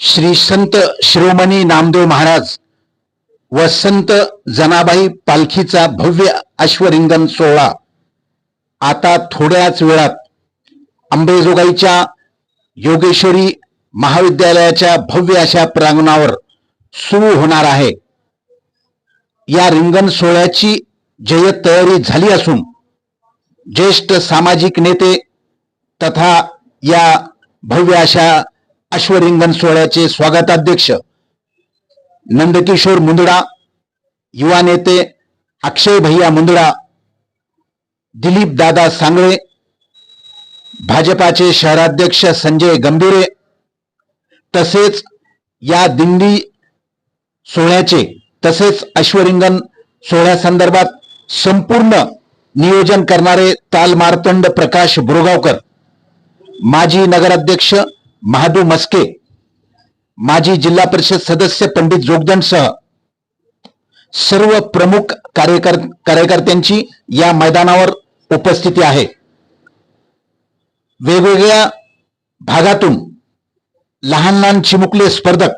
श्री संत शिरोमणी नामदेव महाराज व संत जनाबाई पालखीचा भव्य अश्वरिंगण सोहळा. आता थोड्याच वेळात अंबेजोगाईच्या योगेश्वरी महाविद्यालयाच्या भव्य अशा प्रांगणावर सुरू होणार आहे. या रिंगण सोहळ्याची जय्यत तयारी झाली असून ज्येष्ठ सामाजिक नेते तथा या भव्य अशा अश्वरिंगण सोहळ्याचे स्वागताध्यक्ष नंदकिशोर मुंदडा युवा नेते अक्षय भैया मुंदडा दिलीप दादा सांगळे भाजपाचे शहराध्यक्ष संजय गंभीरे तसेच या दिंडी सोहळ्याचे तसेच अश्वरिंगण सोहळ्यासंदर्भात संपूर्ण नियोजन करणारे ताल मार्तंड प्रकाश बुरगावकर माजी नगराध्यक्ष महादू मस्के माजी जिल्हा परिषद सदस्य पंडित जोगदंडसह सर्व प्रमुख कार्यकर कार्यकर्त्यांची या मैदानावर उपस्थिती आहे. वेगवेगळ्या भागातून लहान लहान चिमुकले स्पर्धक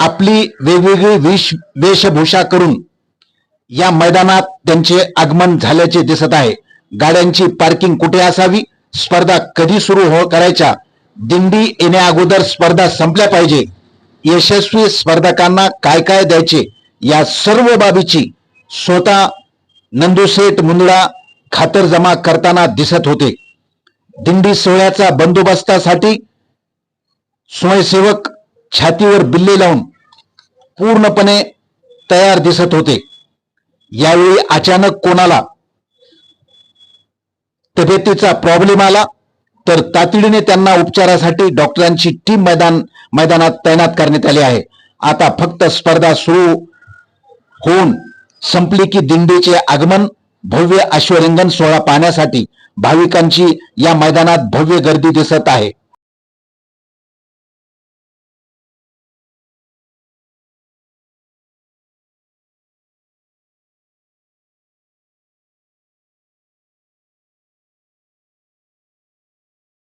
आपली वेगवेगळी वेश वेशभूषा करून या मैदानात त्यांचे आगमन झाल्याचे दिसत आहे. गाड्यांची पार्किंग कुठे असावी? स्पर्धा कधी सुरू हो करायच्या? दिंडी येण्या अगोदर स्पर्धा संपल्या पाहिजे. यशस्वी स्पर्धकांना काय काय द्यायचे? या सर्व बाबीची स्वतः नंदुसेठ मुंदडा खातरजमा करताना दिसत होते. दिंडी सोहळ्याचा बंदोबस्तासाठी स्वयंसेवक छातीवर बिल्ले लावून पूर्णपणे तयार दिसत होते. यावेळी अचानक कोणाला? तब्येतीचा प्रॉब्लेम आला. तर तातडीने त्यांना उपचारासाठी डॉक्टरांची टीम मैदान मैदानात तैनात करण्यात आली आहे. आता फक्त स्पर्धा सुरू होऊन संपली की दिंडीचे आगमन भव्य अश्वरिंगण सोहळा पाहण्यासाठी भाविकांची या मैदानात भव्य गर्दी दिसत आहे.